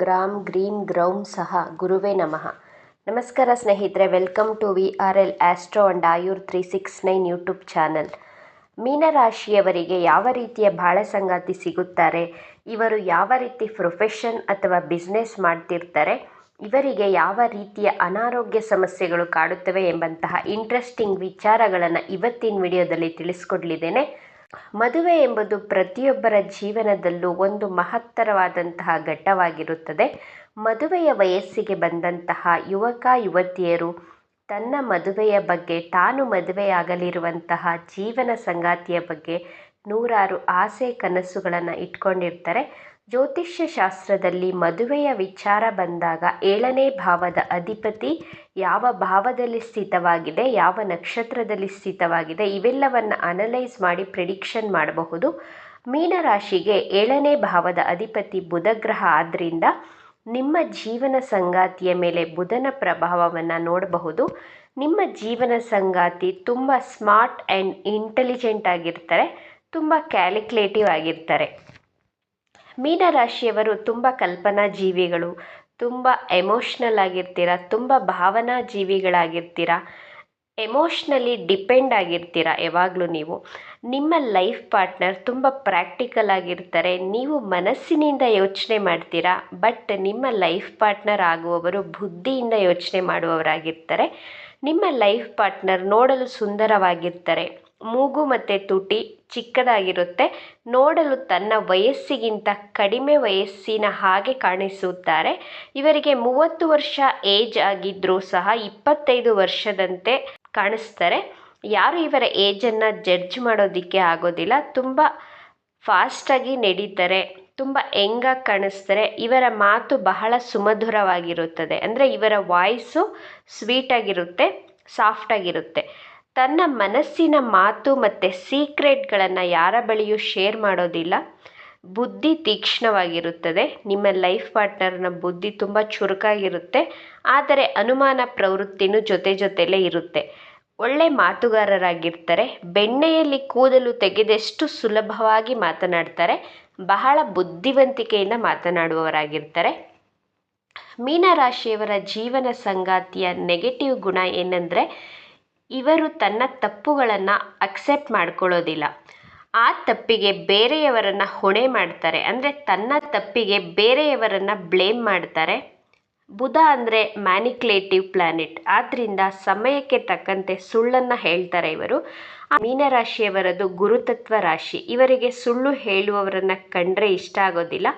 Gram green ಗ್ರೌಂ ಸಹ ಗುರುವೇ ನಮಃ. ನಮಸ್ಕಾರ ಸ್ನೇಹಿತರೆ, welcome to V R L astro and Ayur three six nine YouTube channel. ಮೀನರಾಶಿಯವರಿಗೆ ಯಾವ ರೀತಿಯ ಬಾಳ ಸಂಗಾತಿ ಸಿಗುತ್ತಾರೆ, ಇವರು ಯಾವ ರೀತಿ ಪ್ರೊಫೆಷನ್ ಅಥವಾ ಬಿಸ್ನೆಸ್ ಮಾಡ್ತಿರ್ತಾರೆ, ಇವರಿಗೆ ಯಾವ ರೀತಿಯ ಅನಾರೋಗ್ಯ ಸಮಸ್ಯೆಗಳು ಕಾಡುತ್ತವೆ ಎಂಬಂತಹ ಇಂಟ್ರೆಸ್ಟಿಂಗ್ ವಿಚಾರಗಳನ್ನು ಇವತ್ತಿನ ವಿಡಿಯೋದಲ್ಲಿ ತಿಳಿಸ್ಕೊಡ್ಲಿದ್ದೇನೆ. ಮದುವೆ ಎಂಬುದು ಪ್ರತಿಯೊಬ್ಬರ ಜೀವನದಲ್ಲೂ ಒಂದು ಮಹತ್ತರವಾದಂತಹ ಘಟ್ಟವಾಗಿರುತ್ತದೆ. ಮದುವೆಯ ವಯಸ್ಸಿಗೆ ಬಂದಂತಹ ಯುವಕ, ಯುವತಿಯರು ತನ್ನ ಮದುವೆಯ ಬಗ್ಗೆ ತಾನು ಮದುವೆಯಾಗಲಿರುವಂತಹ ಜೀವನ ಸಂಗಾತಿಯ ಬಗ್ಗೆ ನೂರಾರು ಆಸೆ, ಕನಸುಗಳನ್ನು ಇಟ್ಕೊಂಡಿರ್ತಾರೆ. ಜ್ಯೋತಿಷ್ಯ ಶಾಸ್ತ್ರದಲ್ಲಿ ಮದುವೆಯ ವಿಚಾರ ಬಂದಾಗ ಏಳನೇ ಭಾವದ ಅಧಿಪತಿ ಯಾವ ಭಾವದಲ್ಲಿ ಸ್ಥಿತವಾಗಿದೆ, ಯಾವ ನಕ್ಷತ್ರದಲ್ಲಿ ಸ್ಥಿತವಾಗಿದೆ, ಇವೆಲ್ಲವನ್ನು ಅನಲೈಸ್ ಮಾಡಿ ಪ್ರಿಡಿಕ್ಷನ್ ಮಾಡಬಹುದು. ಮೀನರಾಶಿಗೆ ಏಳನೇ ಭಾವದ ಅಧಿಪತಿ ಬುಧಗ್ರಹ ಆದ್ದರಿಂದ ನಿಮ್ಮ ಜೀವನ ಸಂಗಾತಿಯ ಮೇಲೆ ಬುಧನ ಪ್ರಭಾವವನ್ನು ನೋಡಬಹುದು. ನಿಮ್ಮ ಜೀವನ ಸಂಗಾತಿ ತುಂಬ ಸ್ಮಾರ್ಟ್ ಆ್ಯಂಡ್ ಇಂಟೆಲಿಜೆಂಟ್ ಆಗಿರ್ತಾರೆ, ತುಂಬ ಕ್ಯಾಲ್ಕುಲೇಟಿವ್ ಆಗಿರ್ತಾರೆ. ಮೀನರಾಶಿಯವರು ತುಂಬ ಕಲ್ಪನಾ ಜೀವಿಗಳು, ತುಂಬ ಎಮೋಷ್ನಲ್ ಆಗಿರ್ತೀರ, ತುಂಬ ಭಾವನಾ ಜೀವಿಗಳಾಗಿರ್ತೀರ ಎಮೋಷ್ನಲಿ ಡಿಪೆಂಡ್ ಆಗಿರ್ತೀರ ಯಾವಾಗಲೂ ನೀವು. ನಿಮ್ಮ ಲೈಫ್ ಪಾರ್ಟ್ನರ್ ತುಂಬ ಪ್ರಾಕ್ಟಿಕಲ್ ಆಗಿರ್ತಾರೆ, ನೀವು ಮನಸ್ಸಿನಿಂದ ಯೋಚನೆ ಮಾಡ್ತೀರಾ ಬಟ್ ನಿಮ್ಮ ಲೈಫ್ ಪಾರ್ಟ್ನರ್ ಆಗುವವರು ಬುದ್ಧಿಯಿಂದ ಯೋಚನೆ ಮಾಡುವವರಾಗಿರ್ತಾರೆ. ನಿಮ್ಮ ಲೈಫ್ ಪಾರ್ಟ್ನರ್ ನೋಡಲು ಸುಂದರವಾಗಿರ್ತಾರೆ. ಮೂಗು ಮತ್ತು ತುಟಿ ಚಿಕ್ಕದಾಗಿರುತ್ತೆ. ನೋಡಲು ತನ್ನ ವಯಸ್ಸಿಗಿಂತ ಕಡಿಮೆ ವಯಸ್ಸಿನ ಹಾಗೆ ಕಾಣಿಸುತ್ತಾರೆ. ಇವರಿಗೆ ಮೂವತ್ತು ವರ್ಷ ಏಜ್ ಆಗಿದ್ದರೂ ಸಹ ಇಪ್ಪತ್ತೈದು ವರ್ಷದಂತೆ ಕಾಣಿಸ್ತಾರೆ. ಯಾರು ಇವರ ಏಜನ್ನು ಜಡ್ಜ್ ಮಾಡೋದಕ್ಕೆ ಆಗೋದಿಲ್ಲ. ತುಂಬ ಫಾಸ್ಟಾಗಿ ನಡೀತಾರೆ. ತುಂಬ ಯಂಗಾಗಿ ಕಾಣಿಸ್ತಾರೆ. ಇವರ ಮಾತು ಬಹಳ ಸುಮಧುರವಾಗಿರುತ್ತದೆ. ಅಂದರೆ ಇವರ ವಾಯ್ಸು ಸ್ವೀಟಾಗಿರುತ್ತೆ ಸಾಫ್ಟಾಗಿರುತ್ತೆ ತನ್ನ ಮನಸ್ಸಿನ ಮಾತು ಮತ್ತು ಸೀಕ್ರೆಟ್ಗಳನ್ನು ಯಾರ ಬಳಿಯೂ ಶೇರ್ ಮಾಡೋದಿಲ್ಲ. ಬುದ್ಧಿ ತೀಕ್ಷ್ಣವಾಗಿರುತ್ತದೆ. ನಿಮ್ಮ ಲೈಫ್ ಪಾರ್ಟ್ನರ್ನ ಬುದ್ಧಿ ತುಂಬ ಚುರುಕಾಗಿರುತ್ತೆ. ಆದರೆ ಅನುಮಾನ ಪ್ರವೃತ್ತಿನೂ ಜೊತೆ ಜೊತೆಲೇ ಇರುತ್ತೆ. ಒಳ್ಳೆ ಮಾತುಗಾರರಾಗಿರ್ತಾರೆ. ಬೆಣ್ಣೆಯಲ್ಲಿ ಕೂದಲು ತೆಗೆದಷ್ಟು ಸುಲಭವಾಗಿ ಮಾತನಾಡ್ತಾರೆ. ಬಹಳ ಬುದ್ಧಿವಂತಿಕೆಯಿಂದ ಮಾತನಾಡುವವರಾಗಿರ್ತಾರೆ. ಮೀನರಾಶಿಯವರ ಜೀವನ ಸಂಗಾತಿಯ ನೆಗೆಟಿವ್ ಗುಣ ಏನಂದರೆ ಇವರು ತನ್ನ ತಪ್ಪುಗಳನ್ನು ಅಕ್ಸೆಪ್ಟ್ ಮಾಡ್ಕೊಳ್ಳೋದಿಲ್ಲ. ಆ ತಪ್ಪಿಗೆ ಬೇರೆಯವರನ್ನು ಹೊಣೆ ಮಾಡ್ತಾರೆ. ಅಂದರೆ ತನ್ನ ತಪ್ಪಿಗೆ ಬೇರೆಯವರನ್ನು ಬ್ಲೇಮ್ ಮಾಡ್ತಾರೆ. ಬುಧ ಅಂದರೆ ಮ್ಯಾನಿಕ್ಯುಲೇಟಿವ್ ಪ್ಲಾನೆಟ್ ಆದ್ದರಿಂದ ಸಮಯಕ್ಕೆ ತಕ್ಕಂತೆ ಸುಳ್ಳನ್ನು ಹೇಳ್ತಾರೆ ಇವರು. ಮೀನರಾಶಿಯವರದು ಗುರುತತ್ವ ರಾಶಿ. ಇವರಿಗೆ ಸುಳ್ಳು ಹೇಳುವವರನ್ನು ಕಂಡ್ರೆ ಇಷ್ಟ ಆಗೋದಿಲ್ಲ.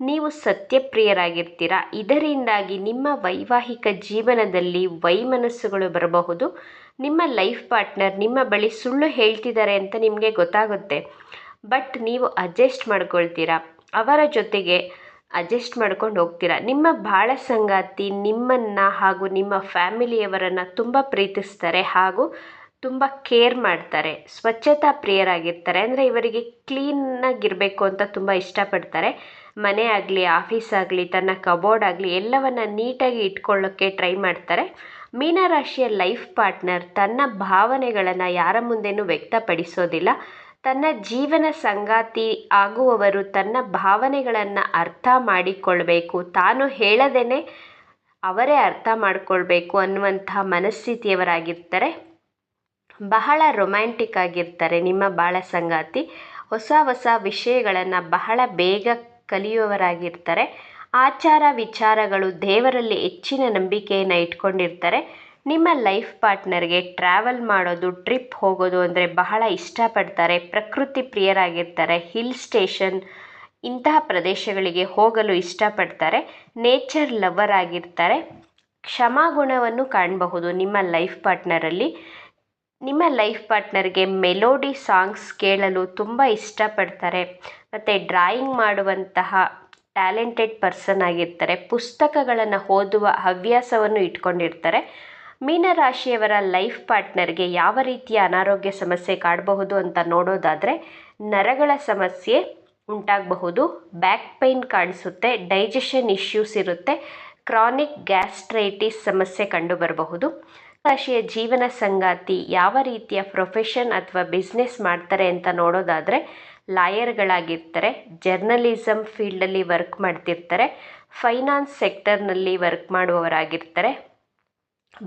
ನೀವು ಸತ್ಯಪ್ರಿಯರಾಗಿರ್ತೀರ. ಇದರಿಂದಾಗಿ ನಿಮ್ಮ ವೈವಾಹಿಕ ಜೀವನದಲ್ಲಿ ವೈಮನಸ್ಸುಗಳು ಬರಬಹುದು. ನಿಮ್ಮ ಲೈಫ್ ಪಾರ್ಟ್ನರ್ ನಿಮ್ಮ ಬಳಿ ಸುಳ್ಳು ಹೇಳ್ತಿದ್ದಾರೆ ಅಂತ ನಿಮಗೆ ಗೊತ್ತಾಗುತ್ತೆ. ಬಟ್ ನೀವು ಅಡ್ಜಸ್ಟ್ ಮಾಡ್ಕೊಳ್ತೀರಾ? ಅವರ ಜೊತೆಗೆ ಅಡ್ಜಸ್ಟ್ ಮಾಡ್ಕೊಂಡು ಹೋಗ್ತೀರಾ? ನಿಮ್ಮ ಬಾಳ ಸಂಗಾತಿ ನಿಮ್ಮನ್ನು ಹಾಗೂ ನಿಮ್ಮ ಫ್ಯಾಮಿಲಿಯವರನ್ನು ತುಂಬ ಪ್ರೀತಿಸ್ತಾರೆ ಹಾಗೂ ತುಂಬ ಕೇರ್ ಮಾಡ್ತಾರೆ, ಸ್ವಚ್ಛತಾ ಪ್ರಿಯರಾಗಿರ್ತಾರೆ. ಅಂದರೆ ಇವರಿಗೆ ಕ್ಲೀನಾಗಿರಬೇಕು ಅಂತ ತುಂಬ ಇಷ್ಟಪಡ್ತಾರೆ. ಮನೆ ಆಗಲಿ ಆಫೀಸ್ ಆಗಲಿ, ತನ್ನ ಕಬೋರ್ಡ್ ಆಗಲಿ ಎಲ್ಲವನ್ನು ನೀಟಾಗಿ ಇಟ್ಕೊಳ್ಳೋಕ್ಕೆ ಟ್ರೈ ಮಾಡ್ತಾರೆ. ಮೀನರಾಶಿಯ ಲೈಫ್ ಪಾರ್ಟ್ನರ್ ತನ್ನ ಭಾವನೆಗಳನ್ನು ಯಾರ ಮುಂದೆನೂ ವ್ಯಕ್ತಪಡಿಸೋದಿಲ್ಲ. ತನ್ನ ಜೀವನ ಸಂಗಾತಿ ಆಗುವವರು ತನ್ನ ಭಾವನೆಗಳನ್ನು ಅರ್ಥ ಮಾಡಿಕೊಳ್ಬೇಕು. ತಾನು ಹೇಳದೇನೆ ಅವರೇ ಅರ್ಥ ಮಾಡಿಕೊಳ್ಬೇಕು ಅನ್ನುವಂಥ ಮನಸ್ಥಿತಿಯವರಾಗಿರ್ತಾರೆ. ಬಹಳ ರೊಮ್ಯಾಂಟಿಕ್ ಆಗಿರ್ತಾರೆ ನಿಮ್ಮ ಬಾಳ ಸಂಗಾತಿ ಹೊಸ ಹೊಸ ವಿಷಯಗಳನ್ನು ಬಹಳ ಬೇಗ ಕಲಿಯುವವರಾಗಿರ್ತಾರೆ. ಆಚಾರ ವಿಚಾರಗಳು ದೇವರಲ್ಲಿ ಹೆಚ್ಚಿನ ನಂಬಿಕೆಯನ್ನು ಇಟ್ಕೊಂಡಿರ್ತಾರೆ. ನಿಮ್ಮ ಲೈಫ್ ಪಾರ್ಟ್ನರ್ಗೆ ಟ್ರಾವೆಲ್ ಮಾಡೋದು ಟ್ರಿಪ್ ಹೋಗೋದು ಅಂದರೆ ಬಹಳ ಇಷ್ಟಪಡ್ತಾರೆ. ಪ್ರಕೃತಿ ಪ್ರಿಯರಾಗಿರ್ತಾರೆ. ಹಿಲ್ ಸ್ಟೇಷನ್ ಇಂತಹ ಪ್ರದೇಶಗಳಿಗೆ ಹೋಗಲು ಇಷ್ಟಪಡ್ತಾರೆ. ನೇಚರ್ ಲವರ್ ಆಗಿರ್ತಾರೆ. ಕ್ಷಮಾಗುಣವನ್ನು ಕಾಣಬಹುದು ನಿಮ್ಮ ಲೈಫ್ ಪಾರ್ಟ್ನರಲ್ಲಿ ನಿಮ್ಮ ಲೈಫ್ ಪಾರ್ಟ್ನರ್ಗೆ ಮೆಲೋಡಿ ಸಾಂಗ್ಸ್ ಕೇಳಲು ತುಂಬ ಇಷ್ಟಪಡ್ತಾರೆ. ಮತ್ತು ಡ್ರಾಯಿಂಗ್ ಮಾಡುವಂತಹ ಟ್ಯಾಲೆಂಟೆಡ್ ಪರ್ಸನ್ ಆಗಿರ್ತಾರೆ. ಪುಸ್ತಕಗಳನ್ನು ಓದುವ ಹವ್ಯಾಸವನ್ನು ಇಟ್ಕೊಂಡಿರ್ತಾರೆ. ಮೀನರಾಶಿಯವರ ಲೈಫ್ ಪಾರ್ಟ್ನರ್ಗೆ ಯಾವ ರೀತಿಯ ಅನಾರೋಗ್ಯ ಸಮಸ್ಯೆ ಕಾಡಬಹುದು ಅಂತ ನೋಡೋದಾದರೆ ನರಗಳ ಸಮಸ್ಯೆ ಉಂಟಾಗಬಹುದು, ಬ್ಯಾಕ್ ಪೈನ್ ಕಾಣಿಸುತ್ತೆ, ಡೈಜೆಷನ್ ಇಶ್ಯೂಸ್ ಇರುತ್ತೆ, ಕ್ರಾನಿಕ್ ಗ್ಯಾಸ್ಟ್ರೈಟಿಸ್ ಸಮಸ್ಯೆ ಕಂಡುಬರಬಹುದು. ರಾಶಿಯ ಜೀವನ ಸಂಗಾತಿ ಯಾವ ರೀತಿಯ ಪ್ರೊಫೆಷನ್ ಅಥವಾ ಬಿಸ್ನೆಸ್ ಮಾಡ್ತಾರೆ ಅಂತ ನೋಡೋದಾದರೆ, ಲಾಯರ್ಗಳಾಗಿರ್ತಾರೆ ಜರ್ನಲಿಸಮ್ ಫೀಲ್ಡಲ್ಲಿ ವರ್ಕ್ ಮಾಡ್ತಿರ್ತಾರೆ ಫೈನಾನ್ಸ್ ಸೆಕ್ಟರ್ನಲ್ಲಿ ವರ್ಕ್ ಮಾಡುವವರಾಗಿರ್ತಾರೆ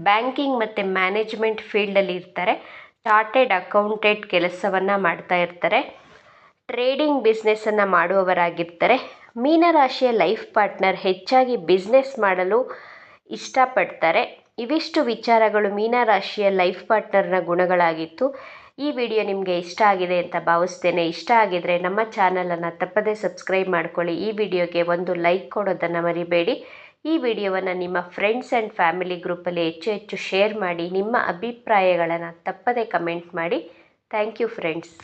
ಬ್ಯಾಂಕಿಂಗ್ ಮತ್ತು ಮ್ಯಾನೇಜ್ಮೆಂಟ್ ಫೀಲ್ಡಲ್ಲಿ ಇರ್ತಾರೆ ಚಾರ್ಟೆಡ್ ಅಕೌಂಟೆಂಟ್ ಕೆಲಸವನ್ನು ಮಾಡ್ತಾ ಇರ್ತಾರೆ ಟ್ರೇಡಿಂಗ್ ಬಿಸ್ನೆಸ್ಸನ್ನು ಮಾಡುವವರಾಗಿರ್ತಾರೆ, ಮೀನರಾಶಿಯ ಲೈಫ್ ಪಾರ್ಟ್ನರ್ ಹೆಚ್ಚಾಗಿ ಬಿಸ್ನೆಸ್ ಮಾಡಲು ಇಷ್ಟಪಡ್ತಾರೆ. ಇವಿಷ್ಟು ವಿಚಾರಗಳು ಮೀನರಾಶಿಯ ಲೈಫ್ ಪಾರ್ಟ್ನರ್ನ ಗುಣಗಳಾಗಿತ್ತು. ಈ ವಿಡಿಯೋ ನಿಮಗೆ ಇಷ್ಟ ಆಗಿದೆ ಅಂತ ಭಾವಿಸ್ತೇನೆ. ಇಷ್ಟ ಆಗಿದರೆ ನಮ್ಮ ಚಾನಲನ್ನು ತಪ್ಪದೇ ಸಬ್ಸ್ಕ್ರೈಬ್ ಮಾಡ್ಕೊಳ್ಳಿ. ಈ ವಿಡಿಯೋಗೆ ಒಂದು ಲೈಕ್ ಕೊಡೋದನ್ನು ಮರಿಬೇಡಿ. ಈ ವಿಡಿಯೋವನ್ನು ನಿಮ್ಮ ಫ್ರೆಂಡ್ಸ್ ಆ್ಯಂಡ್ ಫ್ಯಾಮಿಲಿ ಗ್ರೂಪಲ್ಲಿ ಹೆಚ್ಚು ಹೆಚ್ಚು ಶೇರ್ ಮಾಡಿ, ನಿಮ್ಮ ಅಭಿಪ್ರಾಯಗಳನ್ನು ತಪ್ಪದೇ ಕಮೆಂಟ್ ಮಾಡಿ. Thank you friends.